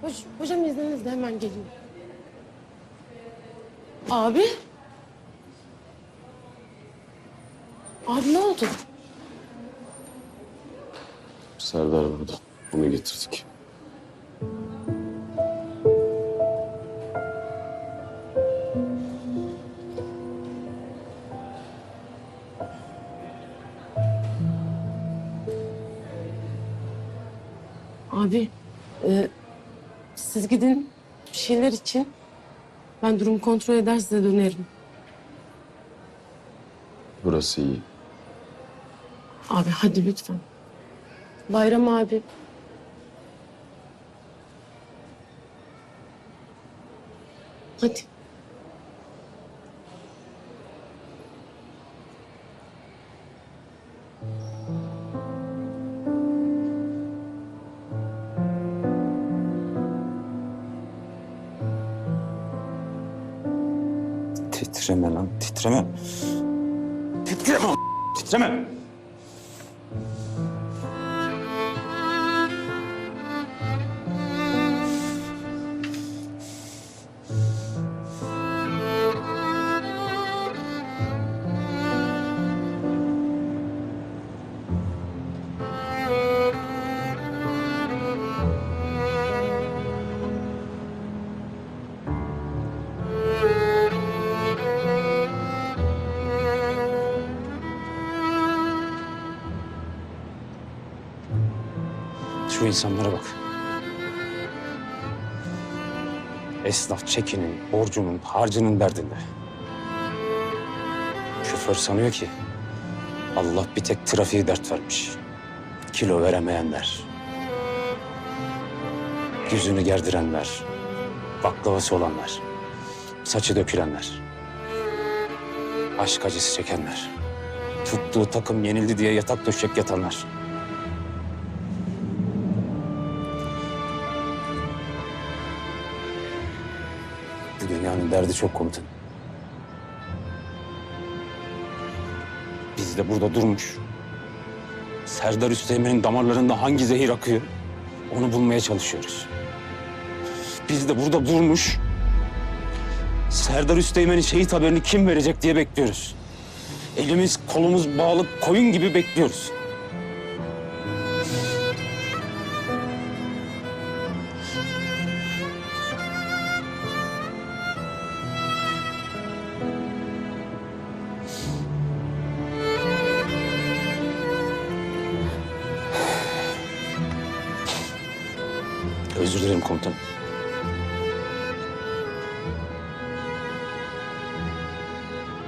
Hoş, hocam izninizle hemen geliyorum. Abi. Abi ne oldu? Serdar burada. Bunu getirdik. Abi, e, siz gidin bir şeyler için. Ben durum kontrol eder size dönerim. Burası iyi. Abi hadi lütfen. Bayram abi. Hadi. Titreme lan, titreme. Titreme, titreme. Şu insanlara bak. Esnaf çekinin, borcunun, harcının derdinde. Şoför sanıyor ki Allah bir tek trafiği dert vermiş. Kilo veremeyenler. Yüzünü gerdirenler. Baklavası olanlar. Saçı dökülenler. Aşk acısı çekenler. Tuttuğu takım yenildi diye yatak döşek yatanlar. Derdi çok komutan. Biz de burada durmuş. Serdar Üsteğmen'in damarlarında hangi zehir akıyor? Onu bulmaya çalışıyoruz. Biz de burada durmuş. Serdar Üsteğmen'in şehit haberini kim verecek diye bekliyoruz. Elimiz kolumuz bağlı koyun gibi bekliyoruz. Özür dilerim komutanım.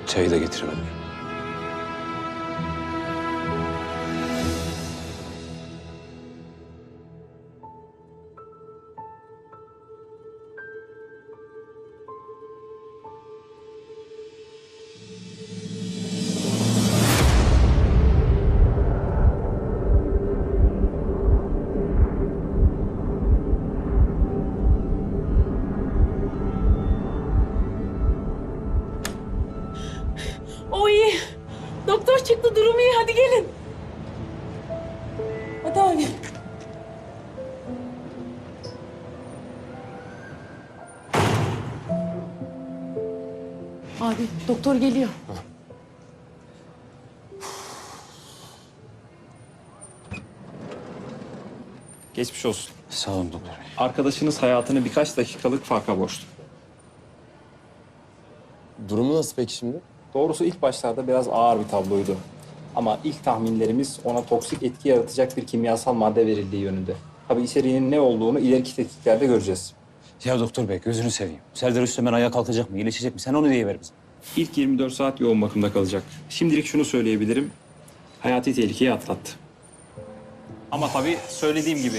Çayı da getiremedim. Abi doktor geliyor. Geçmiş olsun. Sağ olun doktor bey. Arkadaşınız hayatını birkaç dakikalık farka borçlu. Durumu nasıl peki şimdi? Doğrusu ilk başlarda biraz ağır bir tabloydu. Ama ilk tahminlerimiz ona toksik etki yaratacak bir kimyasal madde verildiği yönünde. Tabii içeriğinin ne olduğunu ileriki tetkiklerde göreceğiz. Ya doktor bey gözünü seveyim. Serdar Üstemen ayağa kalkacak mı, iyileşecek mi? Sen onu diye ver bize. İlk 24 saat yoğun bakımda kalacak. Şimdilik şunu söyleyebilirim. Hayati tehlikeyi atlattı. Ama tabii söylediğim gibi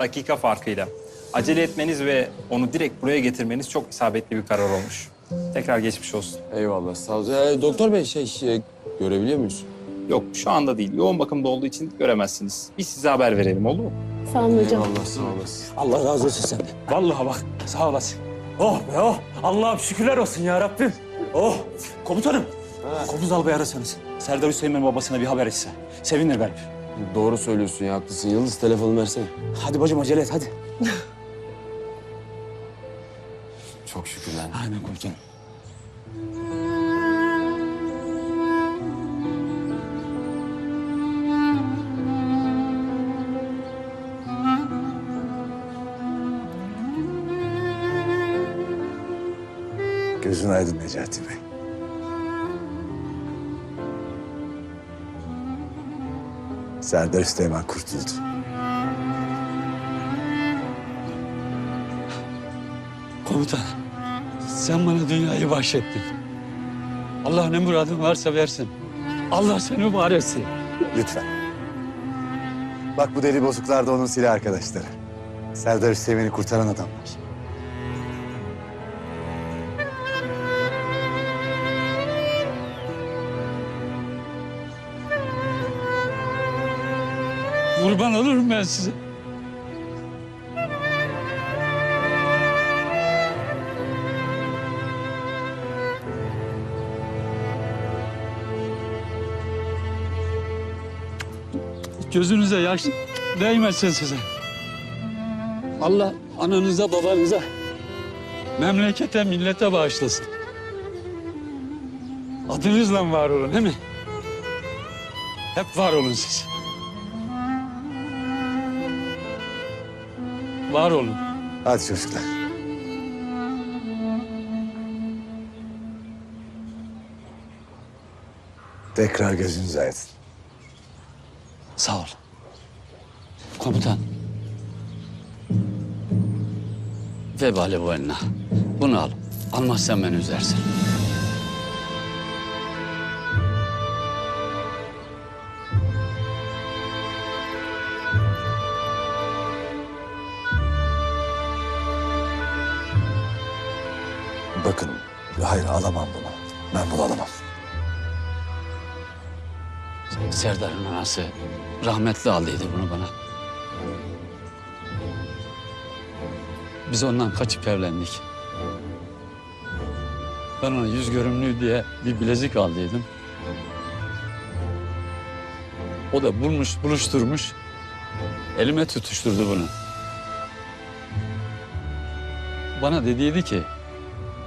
dakika farkıyla. Acele etmeniz ve onu direkt buraya getirmeniz çok isabetli bir karar olmuş. Tekrar geçmiş olsun. Eyvallah sağ ol. Ee, doktor bey şey e, görebiliyor muyuz? Yok şu anda değil. Yoğun bakımda olduğu için göremezsiniz. Biz size haber verelim oldu mu? Sağ olun hocam. Eyvallah sağ olasın. Allah razı olsun senden. Vallahi bak sağ olasın. Oh be oh. Allah'ım şükürler olsun ya Rabbim. Oh komutanım. Ha. Komuz albayı arasanız. Serdar Hüseyin'in babasına bir haber etse. Sevinir Berk. Doğru söylüyorsun ya haklısın. Yıldız telefonu versene. Hadi bacım acele et hadi. Çok şükür lan. Aynen komutanım. Gözün aydın Necati Bey. Serdar Üsteğmen kurtuldu. Komutan, sen bana dünyayı bahşettin. Allah ne muradın varsa versin. Allah seni var etsin. Lütfen. Bak bu deli bozuklar da onun silah arkadaşları. Serdar Üsteğmen'i kurtaran adamlar. Kurban olurum ben size. Gözünüze yaş değmesin size. Allah ananıza babanıza, memlekete millete bağışlasın. Adınızla var olun değil mi? Hep var olun siz. Var olun. Hadi çocuklar. Tekrar gözünüz aydın. Sağ ol. Komutan. Vebali bu eline. Bunu al. Almazsan beni üzersin. Bakın, hayır alamam bunu. Ben bunu alamam. Serdar'ın anası rahmetli aldıydı bunu bana. Biz ondan kaçıp evlendik. Ben ona yüz görümlüğü diye bir bilezik aldıydım. O da bulmuş, buluşturmuş. Elime tutuşturdu bunu. Bana dediydi ki,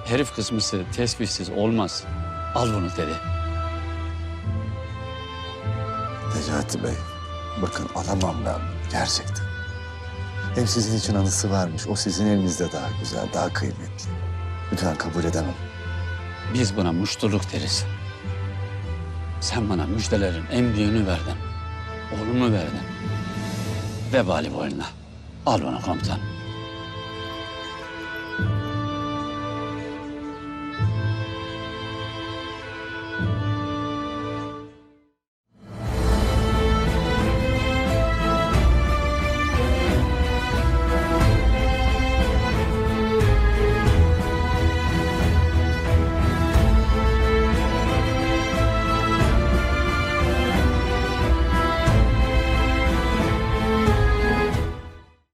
herif kısmısı tesbihsiz olmaz. Al bunu dedi. Necati Bey, bakın alamam ben bunu, gerçekten. Hem sizin için anısı varmış. O sizin elinizde daha güzel, daha kıymetli. Lütfen kabul edemem. Biz buna muştuluk deriz. Sen bana müjdelerin en büyüğünü verdin. Oğlumu verdin. Vebali boynuna. Al bunu komutan.